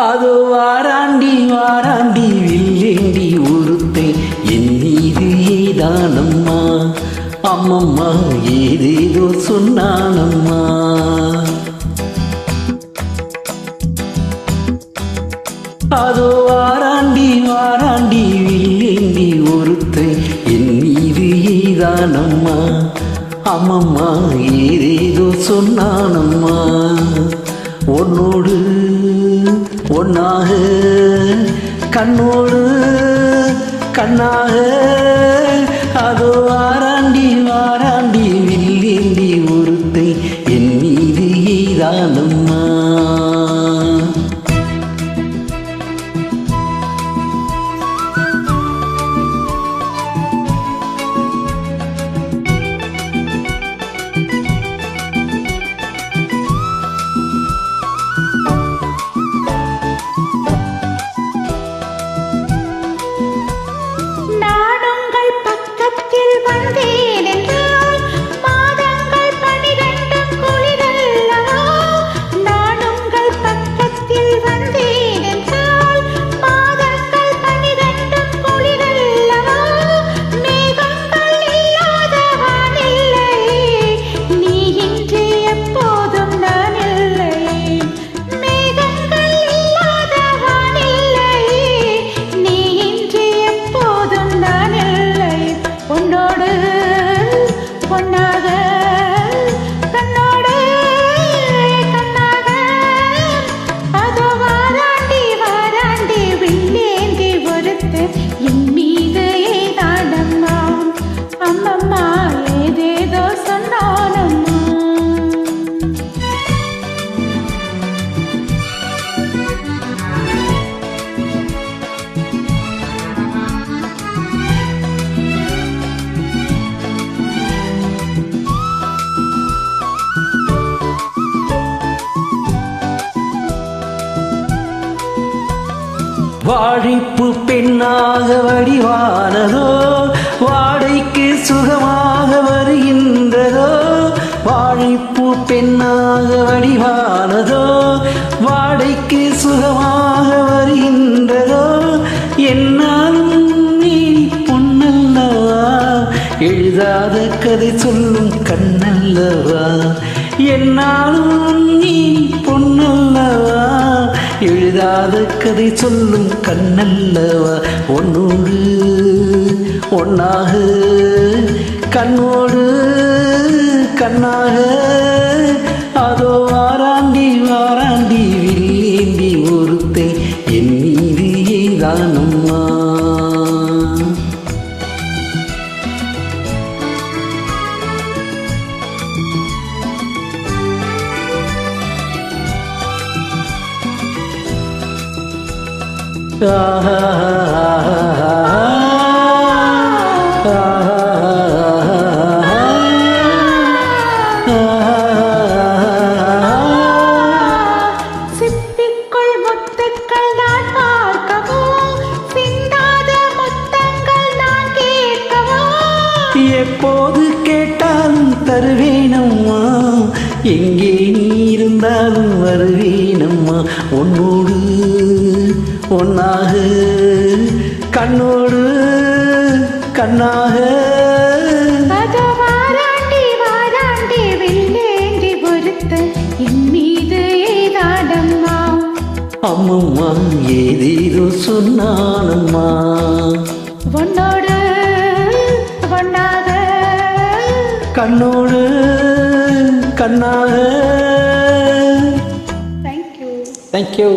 அதோ வாராண்டி வாராண்டி வில்லேண்டி ஒருத்தை என் மீது ஏதானம்மா? அம்மம்மா ஏதேதோ சொன்னானம்மா? அதோ வாராண்டி வாராண்டி வில்லேண்டி ஒருத்தை என் மீது ஏதானம்மா? அம்மம்மா ஏதேதோ சொன்னானம்மா? வாழிப்பு பெண்ணாக வடிவானதோ வாடைக்கு சுகமாக வருகின்றதோ வாழிப்பு பெண்ணாக வடிவானதோ வாடைக்கு சுகமாக வருகின்றதோ என்னாலும் நீ பொன்னல்லவா? எழுதாத கதை சொல்லும் கண்ணல்லவா? என்னாலும் நீ பொன்னல்லவா? எழுதாத கதை சொல்லும் கண்ணல்லவா? ஒன்னோடு ஒன்னாக கண்ணோடு கண்ணாக. அதோ எப்போது கேட்டாலும் தருவேனம்மா. எங்கே நீ இருந்தாலும் வருவேனம்மா. உன்னோடு ஒன்னாக கண்ணோடு கண்ணாக. அம்மம்மா ஏதேதோ சொன்னானம்மா. உன்னோடு ஒன்னாக கண்ணோடு கண்ணாக. Thank you thank you